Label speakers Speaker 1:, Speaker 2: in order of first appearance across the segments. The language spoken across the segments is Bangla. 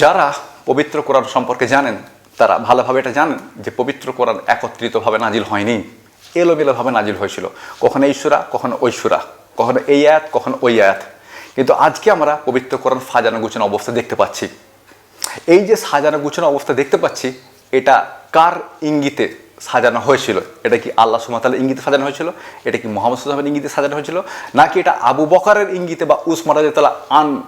Speaker 1: যারা পবিত্র কোরআন সম্পর্কে জানেন, তারা ভালোভাবে এটা জানেন যে পবিত্র কোরআন একত্রিতভাবে নাজিল হয়নি, এলোমেলোভাবে নাজিল হয়েছিল। কখনো এই সুরা, কখনো ওই সুরা, কখনো এই আয়াত, কখনো ওই আয়াত। কিন্তু আজকে আমরা পবিত্র কোরআন সাজানো গুছানো অবস্থা দেখতে পাচ্ছি। এই যে সাজানো গুছানো অবস্থা দেখতে পাচ্ছি, এটা কার ইঙ্গিতে সাজানো হয়েছিল? এটা কি আল্লাহ সুমাতালের ইঙ্গিতে সাজানো হয়েছিল? এটা কি মোহাম্মদ সুলতামের ইঙ্গিতে সাজানো হয়েছিল? নাকি এটা আবু বকারের ইঙ্গিতে বা উসমান আন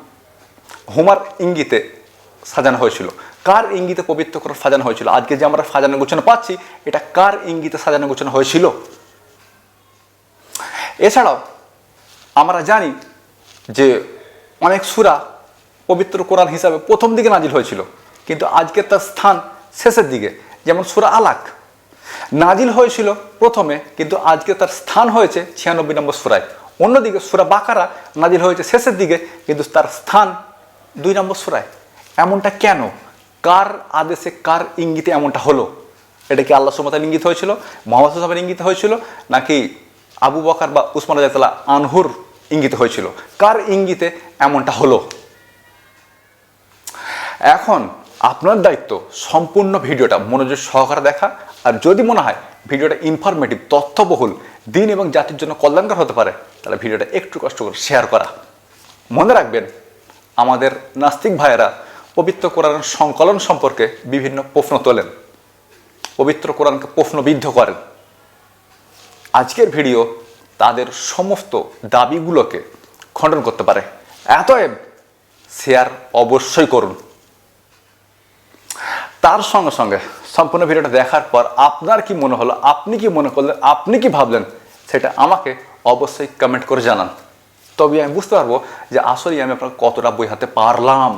Speaker 1: হুমার ইঙ্গিতে সাজানো হয়েছিল। কার ইঙ্গিতে পবিত্র করে সাজানো হয়েছিল? আজকে যে আমরা সাজানো গোছানো পাচ্ছি, এটা কার ইঙ্গিতে সাজানো গোছানো হয়েছিল? এছাড়াও, আমরা জানি যে অনেক সুরা পবিত্র কোরআন হিসাবে প্রথম দিকে নাজিল হয়েছিল, কিন্তু আজকে তার স্থান শেষের দিকে, যেমন সুরা আলাক। নাজিল হয়েছিল প্রথমে, কিন্তু আজকে তার স্থান হয়েছে ছিয়ানব্বই নম্বর সুরায়। অন্যদিকে সুরা বাকারা নাজিল হয়েছে শেষের দিকে, কিন্তু তার স্থান দুই নম্বর সুরায়। এমনটা কেন? কার আদেশে কার ইঙ্গিতে এমনটা হলো? এটা কি আল্লাহ সুমতার ইঙ্গিত হয়েছিল? মোহাম্মদ সাহেবের ইঙ্গিত হয়েছিল? নাকি আবু বকার বা উসমান রাজাতলা আনহুর ইঙ্গিত হয়েছিল? কার ইঙ্গিতে এমনটা হলো? এখন আপনার দায়িত্ব সম্পূর্ণ ভিডিওটা মনোযোগ সহকারে দেখা, আর যদি মনে হয় ভিডিওটা ইনফরমেটিভ তথ্যবহুল, দিন এবং জাতির জন্য কল্যাণকর হতে পারে, তাহলে ভিডিওটা একটু কষ্ট করে শেয়ার করা। মনে রাখবেন, আমাদের নাস্তিক ভাইয়েরা পবিত্র কোরআনের সংকলন সম্পর্কে বিভিন্ন প্রশ্ন তোলেন। পবিত্র কোরআনকে প্রশ্নবিদ্ধ করেন। আজকের ভিডিও তাদের সমস্ত দাবিগুলোকে খণ্ডন করতে পারে। এতএব শেয়ার অবশ্যই করুন। তার সঙ্গে সঙ্গে সম্পূর্ণ ভিডিওটা দেখার পর আপনার কি মনে হলো, আপনি কি মনে করলেন, আপনি কি ভাবলেন, সেটা আমাকে অবশ্যই কমেন্ট করে জানান। তবে আমি বুঝতে পারব যে আসলে আমি আপনার কতটা বই হাতে পারলাম।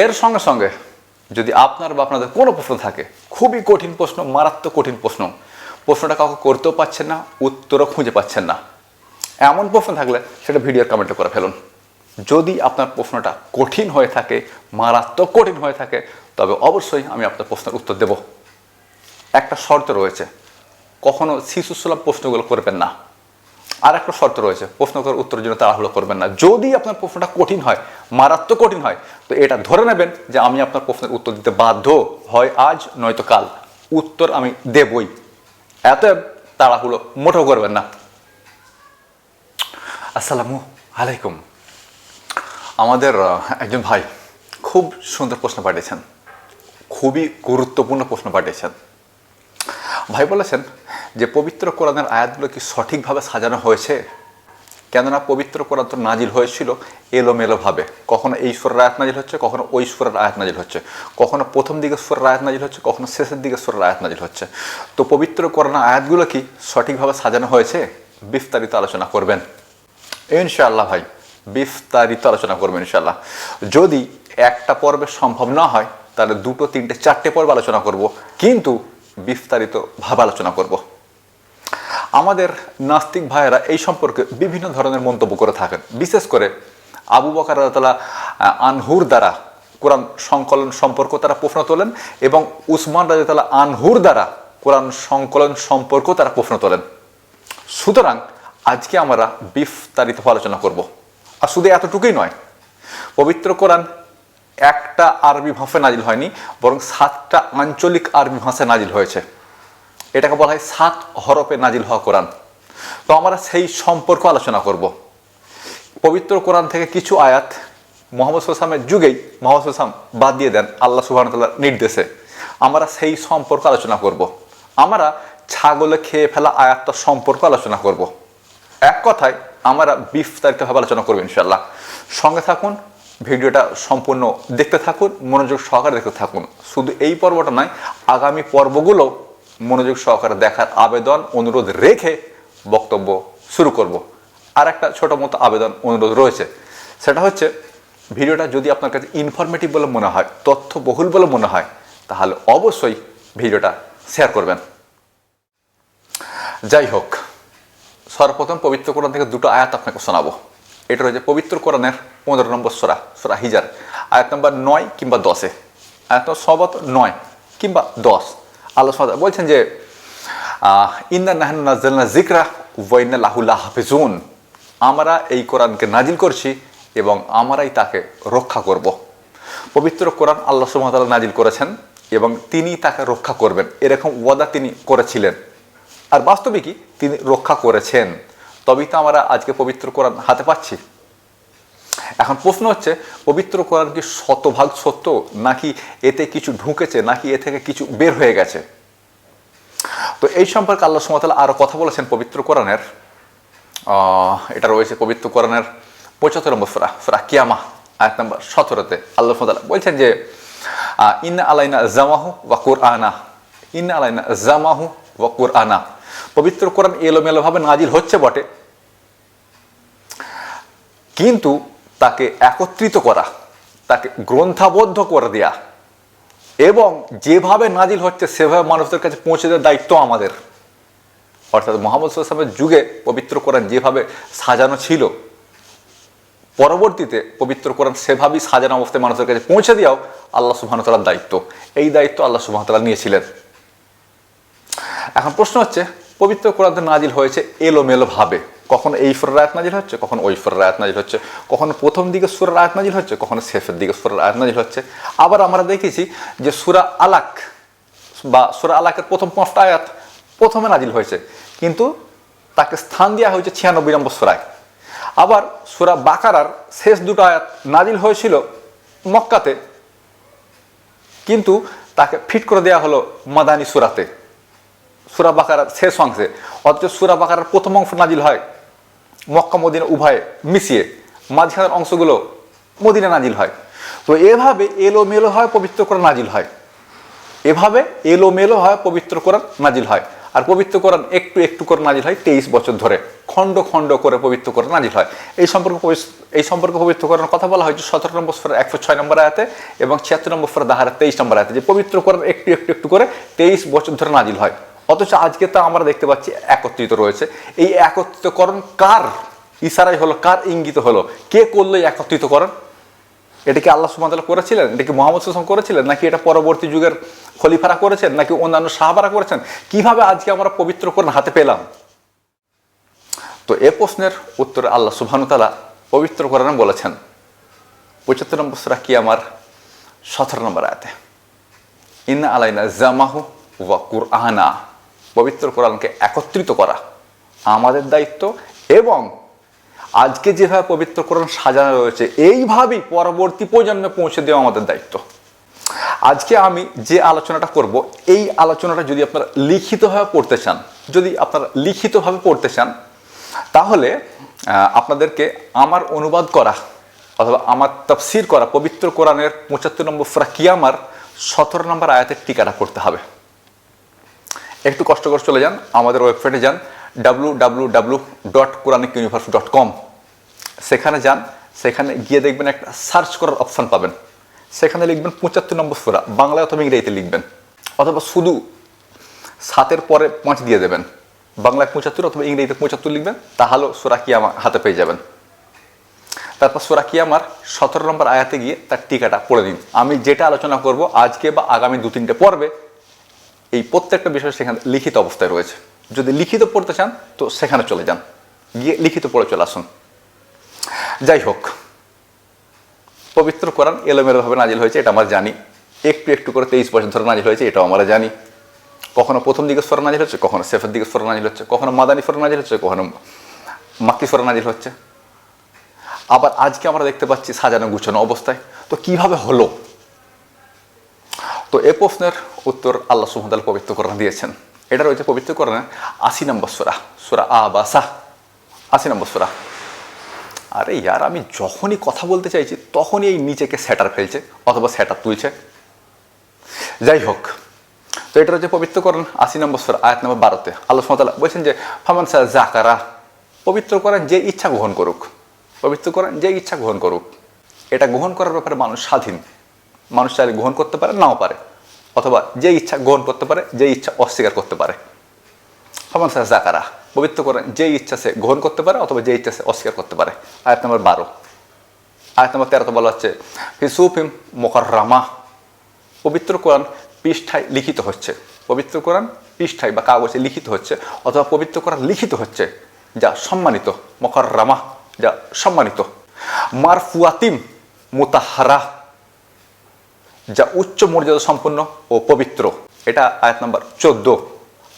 Speaker 1: এর সঙ্গে সঙ্গে যদি আপনার বা আপনাদের কোনো প্রশ্ন থাকে, খুবই কঠিন প্রশ্ন, মারাত্মক কঠিন প্রশ্ন, প্রশ্নটা কাউকে করতেও পাচ্ছেন না, উত্তরও খুঁজে পাচ্ছেন না। এমন প্রশ্ন থাকলে সেটা ভিডিওর কমেন্টে করে ফেলুন। যদি আপনার প্রশ্নটা কঠিন হয়ে থাকে, মারাত্মক কঠিন হয়ে থাকে, তবে অবশ্যই আমি আপনার প্রশ্নের উত্তর দেব। একটা শর্ত রয়েছে, কখনো শিশুসুলভ প্রশ্নগুলো করবেন না। আর একটা শর্ত রয়েছে। প্রশ্ন উত্তরের জন্য তাড়াহুড়ো করবেন না। যদি আপনার প্রশ্নটা কঠিন হয়, মারাত্মক কঠিন হয়, তো এটা ধরে নেবেন যে আমি আপনার প্রশ্নের উত্তর দিতে বাধ্য হয় আজ, নয়তো কাল। উত্তর আমি দেবই। এত তাড়াহুড়ো মোটেও করবেন না। আসসালামু আলাইকুম। আমাদের একজন ভাই খুব সুন্দর প্রশ্ন পাঠিয়েছেন। খুবই গুরুত্বপূর্ণ প্রশ্ন পাঠিয়েছেন। ভাই বলেছেন যে পবিত্র কোরআনের আয়াতগুলো কি সঠিকভাবে সাজানো হয়েছে? কেননা পবিত্র কোরআন তো নাজিল হয়েছিল এলোমেলোভাবে কখনো এই সুরের আয়াত নাজিল হচ্ছে, কখনো ওই সুরের আয়াত নাজিল হচ্ছে। কখনো প্রথম দিকে সুরের আয়াত নাজিল হচ্ছে, কখনো শেষের দিকে সুরের আয়াত নাজিল হচ্ছে। তো পবিত্র কোরআনের আয়াতগুলো কি সঠিকভাবে সাজানো হয়েছে? বিস্তারিত আলোচনা করবেন। ইনশাআল্লাহ ভাই, বিস্তারিত আলোচনা করবেন ইনশাআল্লাহ। যদি একটা পর্বে সম্ভব না হয়, তাহলে দুটো, তিনটে, চারটে পর্ব আলোচনা করব। কিন্তু বিস্তারিত ভাবে আলোচনা করব। আমাদের নাস্তিক ভাইয়েরা এই সম্পর্কে বিভিন্ন ধরনের মন্তব্য করে থাকেন। বিশেষ করে আবু বকার রাতালা আনহুর দ্বারা কোরআন সংকলন সম্পর্ক তারা প্রশ্ন তোলেন এবং উসমান রাজাতালা আনহুর দ্বারা কোরআন সংকলন সম্পর্ক তারা প্রশ্ন তোলেন। সুতরাং আজকে আমরা বিস্তারিত আলোচনা করব। আর শুধু এতটুকুই নয়, পবিত্র কোরআন একটা আরবি ভাষায় নাজিল হয়নি, বরং সাতটা আঞ্চলিক আরবি ভাষায় নাজিল হয়েছে। এটাকে বলা হয় সাত হরফে নাজিল হওয়া কোরআন। তো আমরা সেই সম্পর্ক আলোচনা করব। পবিত্র কোরআন থেকে কিছু আয়াত মোহাম্মদ সাল্লামের যুগেই মোহাম্মদ সাল্লাম বাদ দিয়ে দেন, আল্লাহ সুবাহতাল্লাহ নির্দেশে। আমরা সেই সম্পর্ক আলোচনা করব। আমরা ছাগলে খেয়ে ফেলা আয়াতটা সম্পর্ক আলোচনা করব। এক কথায় আমরা বিস্তারিতভাবে আলোচনা করব ইনশাল্লাহ সঙ্গে থাকুন, ভিডিওটা সম্পূর্ণ দেখতে থাকুন, মনোযোগ সহকারে দেখতে থাকুন। শুধু এই পর্বটা নয়, আগামী পর্বগুলো মনোযোগ সহকারে দেখার আবেদন, অনুরোধ রেখে বক্তব্য শুরু করব। আর একটা ছোট মতো আবেদন, অনুরোধ রয়েছে। সেটা হচ্ছে, ভিডিওটা যদি আপনার কাছে ইনফরমেটিভ বলে মনে হয়, তথ্যবহুল বলে মনে হয়, তাহলে অবশ্যই ভিডিওটা শেয়ার করবেন। যাই হোক, সর্বপ্রথম পবিত্র কোরআন থেকে দুটো আয়াত আপনাকে শোনাবো। এটা রয়েছে পবিত্র কোরআনের পনেরো নম্বর সোরা সোরা হিজার। আয়াত নম্বর নয় কিংবা দশে। আয়াত নম্বর নয় কিংবা দশ। আল্লাহ বলছেন যে ইন্না নাহানু নাজ্জালনা জিকরা ওয়াইনা লাহুল্লাহ হাফিজুন আমরা এই কোরআনকে নাজিল করছি এবং আমরাই তাকে রক্ষা করব। পবিত্র কোরআন আল্লাহ সুমতাল নাজিল করেছেন এবং তিনি তাকে রক্ষা করবেন। এরকম ওয়াদা তিনি করেছিলেন। আর বাস্তবিকই তিনি রক্ষা করেছেন। তবেই তো আমরা আজকে পবিত্র কোরআন হাতে পাচ্ছি। এখন প্রশ্ন হচ্ছে, পবিত্র কোরআন কি শতভাগ সত্য? নাকি এতে কিছু ঢুকেছে? নাকি এ থেকে কিছু বের হয়ে গেছে? তো এই সম্পর্কে আল্লাহ সুমতাল আরও কথা বলেছেন পবিত্র কোরআনের। এটা রয়েছে পবিত্র কোরআনের পঁচাত্তর নম্বর ফ্রা ফ্রা কিয়ামা আয়াত নম্বর সতেরোতে আল্লাহ সুমতাল বলছেন যে ইন্না আলাইনা জামাহু ওয়া কুরআনা ইন্না আলাইনা জামাহু ওয়া কুরআনা পবিত্র কোরআন এলোমেলোভাবে নাজিল হচ্ছে বটে। কিন্তু তাকে একত্রিত করা, তাকে গ্রন্থাবদ্ধ করে দেয়া এবং যেভাবে নাজিল হচ্ছে, সেভাবে মানুষদের কাছে পৌঁছে দেওয়ার দায়িত্ব আমাদের। অর্থাৎ মোহাম্মদ সাল্লামের যুগে পবিত্র কোরআন যেভাবে সাজানো ছিল, পরবর্তীতে পবিত্র কোরআন সেভাবেই সাজানো অবস্থায় মানুষের কাছে পৌঁছে দেওয়াও আল্লাহ সুবাহতালার দায়িত্ব। এই দায়িত্ব আল্লাহ সুবাহতালা নিয়েছিলেন। এখন প্রশ্ন হচ্ছে, পবিত্র কোরআন নাজিল হয়েছে এলোমেলো ভাবে কখনো এই সুরের আয়াত নাজিল হচ্ছে, কখন ওই সুরের আয়াত নাজিল হচ্ছে, কখনো প্রথম দিকে সুরের আয়াত নাজিল হচ্ছে, কখনো শেষের দিকে সুরের আয়াত নাজিল হচ্ছে। আবার আমরা দেখেছি যে সুরা আলাক বা সুরা আলাকের প্রথম পাঁচটা আয়াত প্রথমে নাজিল হয়েছে, কিন্তু তাকে স্থান দেওয়া হয়েছে ছিয়ানব্বই নম্বর সুরায়। আবার সুরা বাকারার শেষ দুটো আয়াত নাজিল হয়েছিল মক্কাতে, কিন্তু তাকে ফিট করে দেওয়া হলো মাদানী সুরাতে, সুরা বাকারার শেষ অংশে। অথচ সুরা বাকারার প্রথম অংশ নাজিল হয় মক্কা, মদিনা উভয়ে মিশিয়ে মাঝখানের অংশগুলো মদিনা নাজিল হয়। তো এভাবে এলোমেলো হয় পবিত্র কোরআন নাজিল হয়। এভাবে এলোমেলো হয় পবিত্র কোরআন নাজিল হয়। আর পবিত্র কোরআন একটু একটু করে নাজিল হয় তেইশ বছর ধরে। খণ্ড খণ্ড করে পবিত্র কোরআন নাজিল হয়। এই সম্পর্কে এই সম্পর্কে পবিত্র কোরআন কথা বলা হয়েছে সতেরো নম্বর ফের একশো ছয় নম্বর আয়াতে এবং ছিয়াত্তর নম্বর ফের দাহারে তেইশ নম্বর আয়াতে যে পবিত্র কোরআন একটু একটু একটু করে তেইশ বছর ধরে নাজিল হয়। অথচ আজকে তা আমরা দেখতে পাচ্ছি একত্রিত রয়েছে। এই একত্রিতকরণ কার? ইশারাই হলো, কার ইঙ্গিত হলো? কে করল একত্রিতকরণ? এটা কি আল্লাহ সুমাতাল করেছিলেন? এটা কি মোহাম্মদ সুসম করেছিলেন? নাকি এটা পরবর্তী যুগের খলিফারা করেছেন? নাকি অন্যান্য সাহাবারা করেছেন? কীভাবে আজকে আমরা পবিত্র কোরআন হাতে পেলাম? তো এ প্রশ্নের উত্তরে আল্লাহ সুবহানুতালা পবিত্র কোরআনে বলেছেন। পঁচাত্তর নম্বর সুরা কি আমার সতেরো নম্বর আয়াতে। ইন্না আলাইনা জামাহু ওয়া কুরআনা। পবিত্র কোরআনকে একত্রিত করা আমাদের দায়িত্ব এবং আজকে যেভাবে পবিত্র কোরআন সাজানো রয়েছে, এইভাবেই পরবর্তী প্রজন্মে পৌঁছে দেওয়া আমাদের দায়িত্ব। আজকে আমি যে আলোচনাটা করব, এই আলোচনাটা যদি আপনারা লিখিতভাবে পড়তে চান, যদি আপনারা লিখিতভাবে পড়তে চান, তাহলে আপনাদেরকে আমার অনুবাদ করা অথবা আমার তফসির করা পবিত্র কোরআনের পঁচাত্তর নম্বর ফ্রাকিয়ামার সতেরো নম্বর আয়াতের টিকাটা করতে হবে। একটু কষ্ট করে চলে যান, আমাদের ওয়েবসাইটে যান W W W dot Quranic universe dot com সেখানে যান, সেখানে গিয়ে দেখবেন একটা সার্চ করার অপশান পাবেন। সেখানে লিখবেন পঁচাত্তর নম্বর সুরা বাংলা অথবা ইংরেজিতে লিখবেন। অথবা শুধু সাতের পরে পাঁচ দিয়ে দেবেন। বাংলায় পঁচাত্তর অথবা ইংরেজিতে পঁচাত্তর লিখবেন, তাহলে সুরা আমার হাতে পেয়ে যাবেন। তারপর সুরা আমার সতেরো নম্বর আয়াতে গিয়ে তার টিকাটা পড়ে দিন। আমি যেটা আলোচনা করব আজকে বা আগামী দু তিনটে পর্বে এই প্রত্যেকটা বিষয় সেখানে লিখিত অবস্থায় রয়েছে। যদি লিখিত পড়তে চান, তো সেখানে চলে যান। গিয়ে লিখিত পড়ে চলে আসুন। যাই হোক, পবিত্র কোরআন এলোমেলোভাবে নাজিল হয়েছে, এটা আমরা জানি। একটু একটু করে তেইশ বছর ধরে নাজিল হয়েছে, এটাও আমরা জানি। কখনো প্রথম দিকে স্বর নাজিল হচ্ছে, কখনো সেফের দিকে স্বর নাজিল হচ্ছে, কখনো মাদানি স্বর নাজিল হচ্ছে, কখনো মাক্কি স্বর নাজিল হচ্ছে। আবার আজকে আমরা দেখতে পাচ্ছি সাজানো গুছানো অবস্থায়। তো কীভাবে হলো? তো এ প্রশ্নের উত্তর আল্লাহ সুহদাল পবিত্র কোরআন দিয়েছেন। এটা রয়েছে পবিত্র কোরআনে আশি নম্বর সুরা সুরা আ বা সাহ আশি নম্বর সুরা। আরে ইয়ার, আমি যখনই কথা বলতে চাইছি, তখনই এই নিচেকে স্যাটার ফেলছে অথবা স্যাটার তুলছে। যাই হোক, তো এটা হচ্ছে পবিত্র করেন আশি নম্বর সুরা, আয়াত নম্বর বারোতে। আল্লাহ সুমতাল্লাহ বলছেন যে, ফামান স্যার জাকারা পবিত্র করেন যে ইচ্ছা গ্রহণ করুক, পবিত্র করেন যে ইচ্ছা গ্রহণ করুক, এটা গ্রহণ করার ব্যাপারে মানুষ স্বাধীন। মানুষ চাইলে গ্রহণ করতে পারে, নাও পারে। অথবা যে ইচ্ছা গ্রহণ করতে পারে, যে ইচ্ছা অস্বীকার করতে পারে। ফামান স্যার জাকারা পবিত্র করেন যে ইচ্ছা সে গ্রহণ করতে পারে অথবা যে ইচ্ছা সে অস্বীকার করতে পারে। আয়াত নম্বর বারো। আয়াত নম্বর তেরোতে বলা হচ্ছে হিসুফিম মোকাররামা। পবিত্র কোরআন পৃষ্ঠায় লিখিত হচ্ছে। পবিত্র কোরআন পৃষ্ঠায় বা কাগজে লিখিত হচ্ছে অথবা পবিত্র কোরআন লিখিত হচ্ছে যা সম্মানিত, মকররামা, যা সম্মানিত। মারফুয়াতিম মুতাহারা। যা উচ্চ মর্যাদা সম্পন্ন ও পবিত্র। এটা আয়াত নাম্বার চোদ্দ,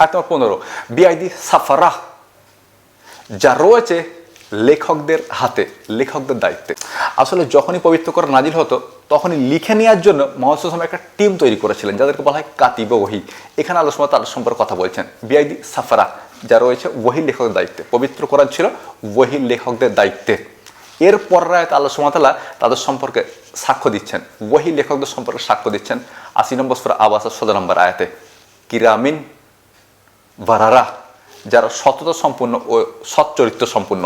Speaker 1: আয়াত নাম্বার পনেরো। বিআইদি সাফারাহ, যা রয়েছে লেখকদের হাতে, লেখকদের দায়িত্বে। আসলে যখনই পবিত্র করা নাজিল হতো, তখনই লিখে নেওয়ার জন্য মহাসম একটা টিম তৈরি করেছিলেন, যাদেরকে বলা হয় কাতিব ওহি। এখানে আলোচনা তার সম্পর্কে কথা বলছেন। বিআইদি সাফারা যা রয়েছে ওহি লেখকদের দায়িত্বে। পবিত্র করার ছিল ওহি লেখকদের দায়িত্বে। এর পর্যায়ে আল্লাহ সুমাতাল্লাহ তাদের সম্পর্কে সাক্ষ্য দিচ্ছেন। ওহি লেখকদের সম্পর্কে সাক্ষ্য দিচ্ছেন আশি নম্বর সুরা আবাস ষোলো নম্বর আয়াতে। কিরামিন বারারা, যারা সততা সম্পূর্ণ ও সচ্চরিত্র সম্পূর্ণ।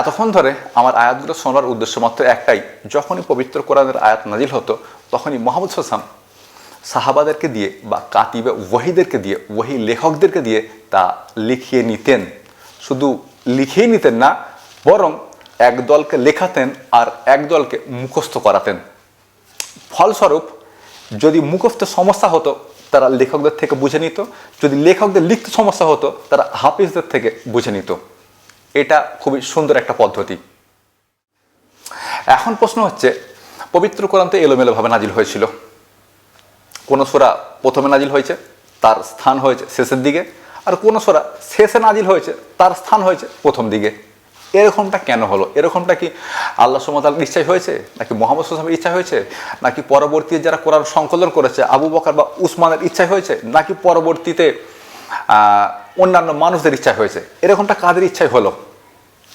Speaker 1: এতক্ষণ ধরে আমার আয়াতগুলো শোনার উদ্দেশ্য মাত্র একটাই, যখনই পবিত্র কোরআনের আয়াত নাজিল হতো, তখনই মোহাম্মদ হাসান সাহাবাদেরকে দিয়ে বা কাতিবে ওয়াহিদেরকে দিয়ে, ওয়াহি লেখকদেরকে দিয়ে তা লিখিয়ে নিতেন। শুধু লিখিয়ে নিতেন না, বরং এক দলকে লেখাতেন আর এক দলকে মুখস্থ করাতেন। ফলস্বরূপ, যদি মুখস্থ সমস্যা হতো, তারা লেখকদের থেকে বুঝে নিত। যদি লেখকদের লিখতে সমস্যা হতো, তারা হাফিজদের থেকে বুঝে নিত। এটা খুবই সুন্দর একটা পদ্ধতি। এখন প্রশ্ন হচ্ছে, পবিত্র কোরআন তো এলোমেলোভাবে নাজিল হয়েছিল। কোন সোরা প্রথমে নাজিল হয়েছে, তার স্থান হয়েছে শেষের দিকে, আর কোন সোরা শেষে নাজিল হয়েছে, তার স্থান হয়েছে প্রথম দিকে। এরকমটা কেন হলো? এরকমটা কি আল্লাহ সুমতালের ইচ্ছাই হয়েছে? নাকি মোহাম্মদ সুসামের ইচ্ছা হয়েছে? নাকি পরবর্তীতে যারা কোরআন সংকলন করেছে, আবু বকার বা উসমানের ইচ্ছাই হয়েছে? নাকি পরবর্তীতে অন্যান্য মানুষদের ইচ্ছা হয়েছে? এরকমটা কাদের ইচ্ছাই হলো?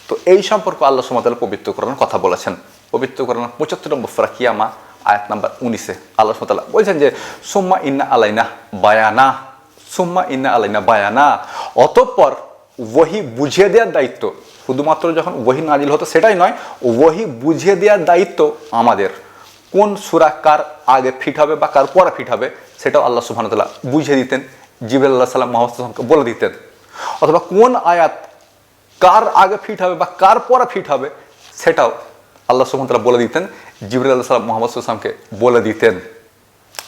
Speaker 1: তো এই সম্পর্কে আল্লাহ সুমতাল পবিত্র কোরআনের কথা বলেছেন। পবিত্র কোরআন পঁচাত্তর নম্বর ফরা কিয়ামা, আয়াত নাম্বার উনিশে। আল্লাহ সুমতাল্লাহ বলছেন যে, সুম্মা ইন্না আলাইনা বায়ানা। সুম্মা ইন্না আলাইনা বায়ানা। অতঃপর ওহি বুঝিয়ে দেওয়ার দায়িত্ব শুধুমাত্র যখন ওহি নাজিল হতো সেটাই নয়, ওহি বুঝিয়ে দেওয়ার দায়িত্ব আমাদের। কোন সুরা কার আগে ফিট হবে বা কার পরে ফিট হবে, সেটাও আল্লাহ সুবহানাহু বুঝিয়ে দিতেন, জিবরাল আল্লাহ সাল্লাম মোহাম্মদ সাল্লামকে বলে দিতেন। অথবা কোন আয়াত কার আগে ফিট হবে বা কার পরে ফিট হবে, সেটাও আল্লাহ সুবহানাহু বলে দিতেন, জিবরাল আল্লাহ সাল্লাম মোহাম্মদ সাল্লামকে বলে দিতেন।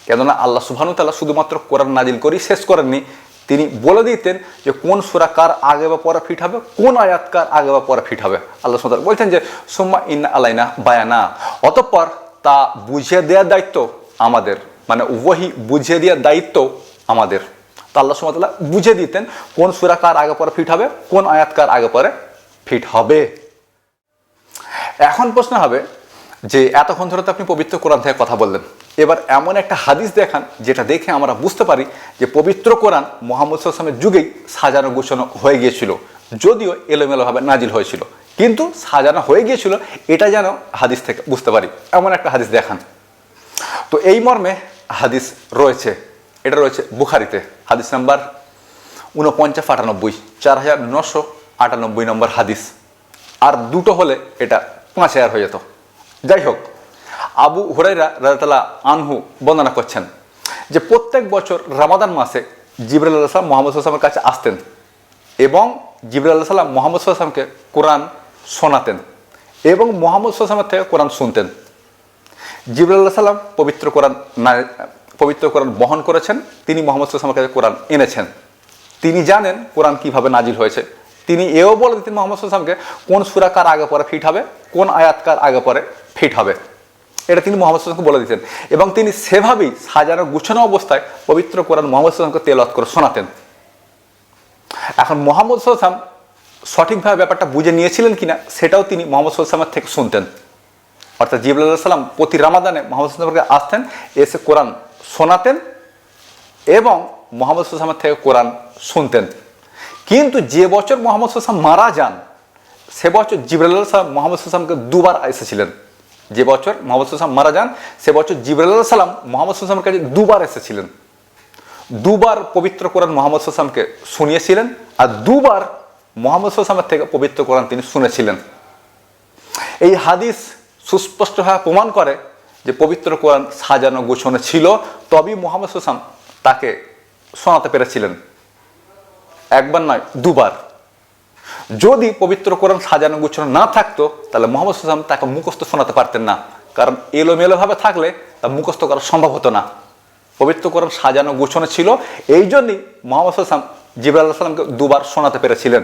Speaker 1: কেননা আল্লাহ সুবহানাহু তাআলা শুধুমাত্র কোরআন নাজিল করি শেষ করেননি তিনি বলে দিতেন যে কোন সুরা কার আগে বা পরে ফিট হবে, কোন আয়াত কার আগে বা পরে ফিট হবে। আল্লাহ তাআলা বলছেন যে, সুম্মা ইন্না আলাইনা বায়ানা। অতঃপর তা বুঝিয়ে দেওয়ার দায়িত্ব আমাদের মানে ওহি বুঝিয়ে দেওয়ার দায়িত্ব আমাদের। তা আল্লাহ তাআলা বুঝিয়ে দিতেন কোন সুরা কার আগে পরে ফিট হবে, কোন আয়াত কার আগে পরে ফিট হবে। এখন প্রশ্ন হবে যে, এতক্ষণ ধরে তো আপনি পবিত্র কোরআন থেকে কথা বললেন এবার এমন একটা হাদিস দেখান যেটা দেখে আমরা বুঝতে পারি যে পবিত্র কোরআন মোহাম্মদ সাল্লামের যুগেই সাজানো গোছানো হয়ে গিয়েছিল। যদিও এলোমেলোভাবে নাজিল হয়েছিল। কিন্তু সাজানো হয়ে গিয়েছিল, এটা যেন হাদিস থেকে বুঝতে পারি। এমন একটা হাদিস দেখান। তো এই মর্মে হাদিস রয়েছে। এটা রয়েছে বুখারিতে। হাদিস নাম্বার উনপঞ্চাশ আটানব্বই, চার হাজার নশো আটানব্বই নম্বর হাদিস। আর দুটো হলে এটা পাঁচ হাজার হয়ে যেত। যাই হোক আবু হুরাইরা রাজাতালা আনহু বর্ণনা করছেন যে প্রত্যেক বছর রামাদান মাসে জিবরাল আল্লাহ সাল্লাম মোহাম্মদ সাল্লামের কাছে আসতেন এবং জিবরাল আল্লাহ সাল্লাম মোহাম্মদ সাল্লামকে কোরআন শোনাতেন এবং মোহাম্মদ সাল্লামের থেকে কোরআন শুনতেন। জিবরুল্লাহ সাল্লাম পবিত্র কোরআন না, পবিত্র কোরআন বহন করেছেন, তিনি মোহাম্মদ সাল্লামের কাছে কোরআন এনেছেন। তিনি জানেন কোরআন কীভাবে নাজিল হয়েছে। তিনি এও বলে দিতেন মোহাম্মদ সাল্লামকে কোন সুরাকার আগে পরে ফিট হবে, কোন আয়াত কার আগে পরে ফিট হবে। এটা তিনি মোহাম্মদ সাল্লামকে বলে দিতেন। এবং তিনি সেভাবেই সাজানো, গুছানো অবস্থায় পবিত্র কোরআন মোহাম্মদ সাল্লামকে তেলত করে শোনাতেন। এখন মোহাম্মদ সাল্লাম সঠিকভাবে ব্যাপারটা বুঝে নিয়েছিলেন কিনা, সেটাও তিনি মোহাম্মদ সাল্লামের থেকে শুনতেন। অর্থাৎ জিবুল্লাহ সাল্লাম প্রতি রামাদানে মোহাম্মদ সাল্লামকে আসতেন, এসে কোরআন শোনাতেন এবং মোহাম্মদ সাল্লামের থেকে কোরআন শুনতেন। কিন্তু যে বছর মোহাম্মদ সাল্লাম মারা যান, সে বছর জিবরুল্লাহ সাল্লাম মোহাম্মদ সাল্লামকে দুবার এসেছিলেন যে বছর মোহাম্মদ সাল্লাম মারা যান, সে বছর জিবরুল্লাহ সাল্লাম মোহাম্মদ সাল্লামের কাছে দুবার এসেছিলেন। দুবার পবিত্র কোরআন মোহাম্মদ সাল্লামকে শুনিয়েছিলেন আর দুবার মোহাম্মদ সাল্লামের থেকে পবিত্র কোরআন তিনি শুনেছিলেন। এই হাদিস সুস্পষ্টভাবে প্রমাণ করে যে পবিত্র কোরআন সাজানো গোছানো ছিল, তবেই মোহাম্মদ হোসাম তাকে শোনাতে পেরেছিলেন। একবার নয়, দুবার। যদি পবিত্র কোরআন সাজানো গোছানো না থাকতো, তাহলে মোহাম্মদ হোসাম তাকে মুখস্থ শোনাতে পারতেন না। কারণ এলোমেলোভাবে থাকলে তা মুখস্থ করা সম্ভব হতো না। পবিত্র কোরআন সাজানো গোছানো ছিল, এই জন্যই মোহাম্মদ হোসাম জিবরাল আল্লাহ সাল্লামকে দুবার শোনাতে পেরেছিলেন।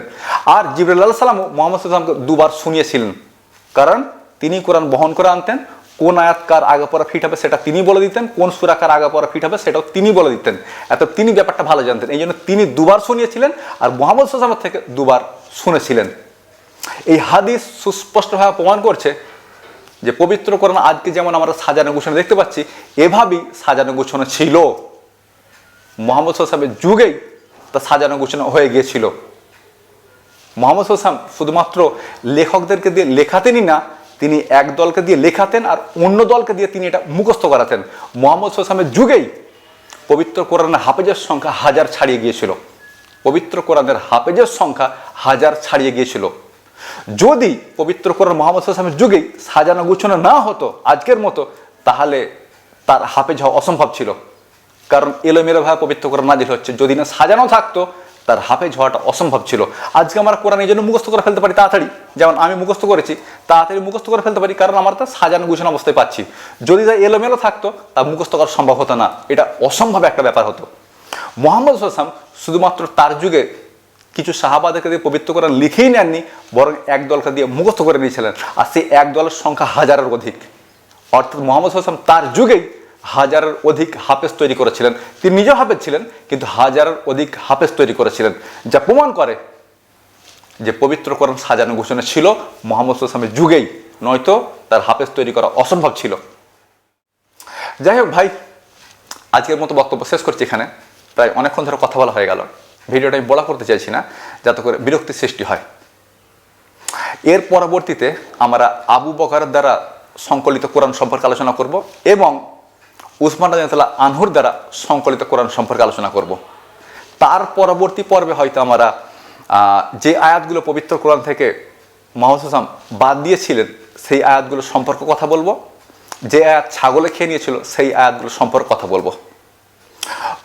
Speaker 1: আর জিবরাল আল্লাহ সাল্লামও মোহাম্মদ সাল্লামকে দুবার শুনিয়েছিলেন। কারণ তিনি কোরআন বহন করে আনতেন কোন আয়াত কার আগে পরে ফিট হবে সেটা তিনি বলে দিতেন, কোন সুরা কার আগে পড়া ফিট হবে সেটাও তিনি বলে দিতেন। এত তিনি ব্যাপারটা ভালো জানতেন। এই জন্য তিনি দুবার শুনিয়েছিলেন আর মোহাম্মদ সাল্লামের থেকে দুবার শুনেছিলেন। এই হাদিস সুস্পষ্টভাবে প্রমাণ করছে যে পবিত্র কোরআন আজকে যেমন আমরা সাজানো গোছানো দেখতে পাচ্ছি, এভাবেই সাজানো গোছানো ছিল। মোহাম্মদ সাহেবের যুগেই তা সাজানো গোছানো হয়ে গিয়েছিল। মোহাম্মদ হোসাম শুধুমাত্র লেখকদেরকে দিয়ে লেখাতেনই না তিনি এক দলকে দিয়ে লেখাতেন আর অন্য দলকে দিয়ে তিনি এটা মুখস্থ করাতেন। মোহাম্মদ হোসামের যুগেই পবিত্র কোরআনের হাফেজের সংখ্যা হাজার ছাড়িয়ে গিয়েছিল। পবিত্র কোরআনের হাফেজের সংখ্যা হাজার ছাড়িয়ে গিয়েছিল। যদি পবিত্র কোরআন মোহাম্মদ হোসামের যুগেই সাজানো গুছানো না হতো আজকের মতো, তাহলে তার হাফেজ হওয়া অসম্ভব ছিল। কারণ এলোমেলোভাবে পবিত্র কোরআন নাজিল হচ্ছে। যদি না সাজানো থাকতো তার হাফেজ হওয়াটা অসম্ভব ছিল। আজকে আমরা কোরআন এই জন্য মুখস্থ করে ফেলতে পারি, তাড়াতাড়ি। যেমন আমি মুখস্থ করেছি, তাড়াতাড়ি মুখস্থ করে ফেলতে পারি, কারণ আমরা তা সাজানো গুছানো অবস্থায় পাচ্ছি। যদি তা এলোমেলো থাকতো, তা মুখস্থ করা সম্ভব হতো না। এটা অসম্ভব একটা ব্যাপার হতো। মোহাম্মদ হাসাম শুধুমাত্র তার যুগে কিছু সাহাবাদেরকে দিয়ে পবিত্র কোরআন লিখেই নেননি, বরং এক দলকে দিয়ে মুখস্থ করে নিয়েছিলেন। আর সেই এক দলের সংখ্যা হাজারের অধিক। অর্থাৎ মোহাম্মদ হাসাম তার যুগেই হাজারের অধিক হাফেজ তৈরি করেছিলেন। তিনি নিজেও হাফেজ ছিলেন, কিন্তু হাজারের অধিক হাফেজ তৈরি করেছিলেন। যা প্রমাণ করে যে পবিত্র কোরআন সাজানো ঘোষণা ছিল মোহাম্মদ হাসামের যুগেই, নয়তো তার হাফেজ তৈরি করা অসম্ভব ছিল। যাই হোক ভাই, আজকের মতো বক্তব্য শেষ করছি এখানে। প্রায় অনেকক্ষণ ধরে কথা বলা হয়ে গেল। ভিডিওটা আমি বলা করতে চাইছি না, যাতে করে বিরক্তির সৃষ্টি হয়। এর পরবর্তীতে আমরা আবু বকারের দ্বারা সংকলিত কোরআন সম্পর্কে আলোচনা করব এবং উসমান রাজিয়াল্লাহ আনহুর দ্বারা সংকলিত কোরআন সম্পর্কে আলোচনা করব। তার পরবর্তী পর্বে হয়তো আমরা যে আয়াতগুলো পবিত্র কোরআন থেকে মাহমুদ হাসাম বাদ দিয়েছিলেন, সেই আয়াতগুলো সম্পর্কে কথা বলব। যে আয়াত ছাগলে খেয়ে নিয়েছিল, সেই আয়াতগুলো সম্পর্কে কথা বলব।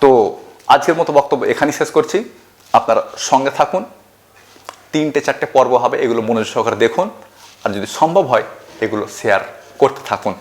Speaker 1: তো আজকের মতো বক্তব্য এখানেই শেষ করছি। আপনারা সঙ্গে থাকুন। তিনটে চারটে পর্ব হবে, এগুলো মনোযোগ সহকারে দেখুন। আর যদি সম্ভব হয়, এগুলো শেয়ার করতে থাকুন।